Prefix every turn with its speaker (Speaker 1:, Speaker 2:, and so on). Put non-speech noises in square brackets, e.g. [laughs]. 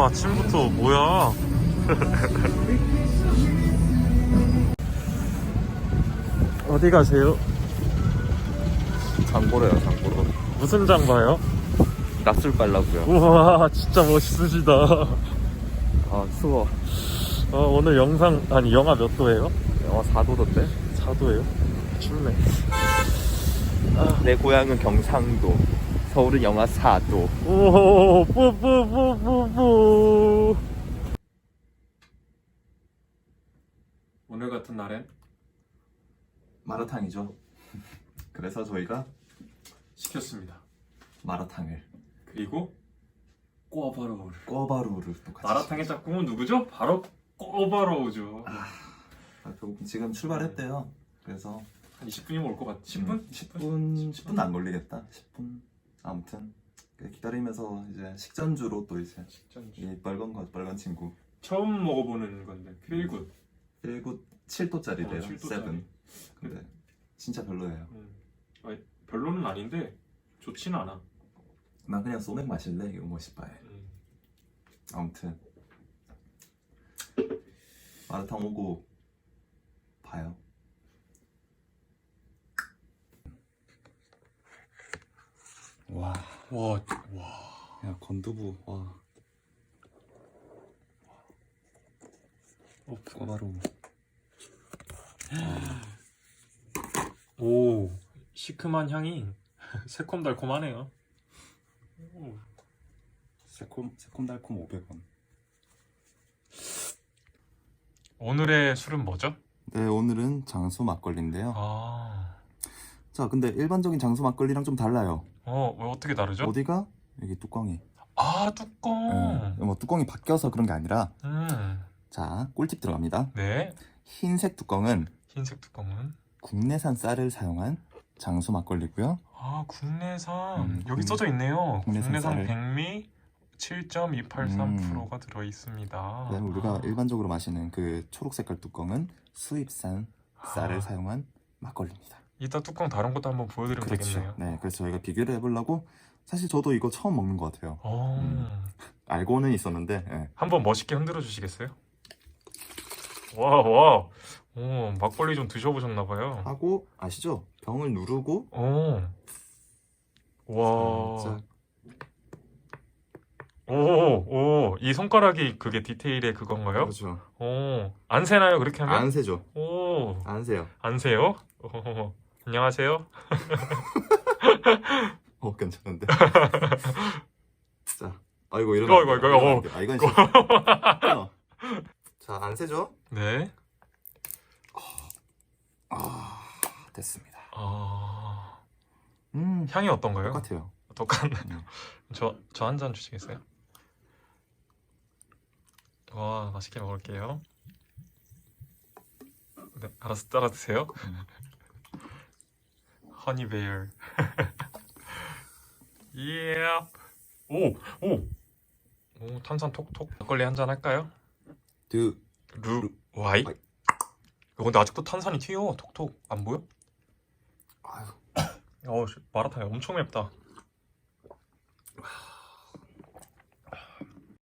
Speaker 1: 어, 아침부터 뭐야? [laughs] 어디 가세요?
Speaker 2: 장보러요 장보러
Speaker 1: 무슨 장 봐요?
Speaker 2: 낯술 빨라고요
Speaker 1: 우와, 진짜 멋있으시다.
Speaker 2: 아 추워
Speaker 1: 어, 오늘 영상, 아니, 영하 몇 도예요?
Speaker 2: 영하 4도 던데
Speaker 1: 4도예요? 춥네.
Speaker 2: 내 고향은 경상도 서울은 영하 4도
Speaker 1: 오, 뿌뿌뿌뿌뿌. 오늘 같은 날엔
Speaker 3: 마라탕이죠. [laughs] 그래서 저희가
Speaker 1: 시켰습니다.
Speaker 3: 마라탕을
Speaker 1: 그리고 꼬바로우를.
Speaker 3: 꿔바루를 또 같이.
Speaker 1: 마라탕의 짝꿍은 누구죠? 바로 꼬바로우죠.
Speaker 3: 아, 그- 지금 출발했대요. 그래서
Speaker 1: 한 20분이면 올 것 같. 10분?
Speaker 3: 음, 10분 10분 안 걸리겠다. 10분. 아무튼 기다리면서 이제 식전주로 또 이제
Speaker 1: 식전주.
Speaker 3: 이 빨간 거 빨간 친구
Speaker 1: 처음 먹어보는 건데 필굿.
Speaker 3: 1구 7도짜리래요.
Speaker 1: 어, 7도짜리.
Speaker 3: 7. 근데 진짜 별로예요.
Speaker 1: 음. 아니, 별로는 아닌데 좋진 않아.
Speaker 3: 난 그냥 소맥 마실래 이거 멋있바에.
Speaker 1: 음.
Speaker 3: 아무튼 마라탕 오고 봐요. 와,
Speaker 1: 와, 와.
Speaker 3: 야 건두부 와.
Speaker 1: 어,
Speaker 3: 꼬바로.
Speaker 1: 오, 시큼한 향이 [laughs] 새콤달콤하네요. 오.
Speaker 3: 새콤 새콤달콤 500원.
Speaker 1: 오늘의 술은 뭐죠?
Speaker 3: 네, 오늘은 장수 막걸리인데요.
Speaker 1: 아,
Speaker 3: 자, 근데 일반적인 장수 막걸리랑 좀 달라요.
Speaker 1: 어, 왜 어떻게 다르죠?
Speaker 3: 어디가? 여기 뚜껑이.
Speaker 1: 아, 뚜껑.
Speaker 3: 예, 뭐 뚜껑이 바뀌어서 그런 게 아니라
Speaker 1: 음,
Speaker 3: 자, 꿀팁 들어갑니다.
Speaker 1: 네.
Speaker 3: 흰색 뚜껑은
Speaker 1: 흰색 뚜껑은
Speaker 3: 국내산 쌀을 사용한 장수 막걸리고요.
Speaker 1: 아, 국내산
Speaker 3: 음,
Speaker 1: 여기
Speaker 3: 국-
Speaker 1: 써져 있네요.
Speaker 3: 국내산
Speaker 1: 국내산
Speaker 3: 쌀을.
Speaker 1: 백미 7.283%가 들어 있습니다.
Speaker 3: 그다음에 우리가 일반적으로 마시는 그 초록 색깔 뚜껑은 수입산 쌀을
Speaker 1: 아.
Speaker 3: 사용한 막걸리입니다.
Speaker 1: 이따 뚜껑 다른 것도 한번 보여드리면 되겠네요.
Speaker 3: 네, 그래서 저희가 비교를 해보려고 사실 저도 이거 처음 먹는 것 같아요.
Speaker 1: 어,
Speaker 3: 음. 알고는 있었는데 예.
Speaker 1: 한번 멋있게 흔들어 주시겠어요? 와, 와. 오, 막걸리 좀 드셔보셨나 봐요.
Speaker 3: 하고 아시죠? 병을 누르고
Speaker 1: 오. 와.
Speaker 3: 살짝
Speaker 1: 오, 오. 이 손가락이 그게 디테일의 그건가요?
Speaker 3: 그렇죠.
Speaker 1: 오. 안 새나요, 그렇게 하면?
Speaker 3: 안 세죠.
Speaker 1: 오.
Speaker 3: 안 세요.
Speaker 1: 안 새요? 오. 안녕하세요. [laughs]
Speaker 3: 어 괜찮은데. [laughs] 자, 아이고 이러면
Speaker 1: 이거, 이거, 이거,
Speaker 3: 안 돼. 아 이건 싫어. 자, 안 세죠?
Speaker 1: 네.
Speaker 3: 아 됐습니다.
Speaker 1: 아.
Speaker 3: 음
Speaker 1: 향이 어떤가요?
Speaker 3: 똑같아요.
Speaker 1: 독한.
Speaker 3: 음. [laughs]
Speaker 1: 저, 저 한 잔 주시겠어요? 와, 맛있게 먹을게요. 네, 알아서 따라 드세요.
Speaker 3: 음.
Speaker 1: 허니베어. 예. 오, 오. 오, 탄산 톡톡. 막걸리 한 잔 할까요?
Speaker 3: 두
Speaker 1: 루, 와이?
Speaker 3: 와이.
Speaker 1: 이거 근데 아직도 탄산이 튀어. 톡톡. 안 보여?
Speaker 3: 아유 [coughs]
Speaker 1: 어, 씨, 마라탕이 엄청 맵다.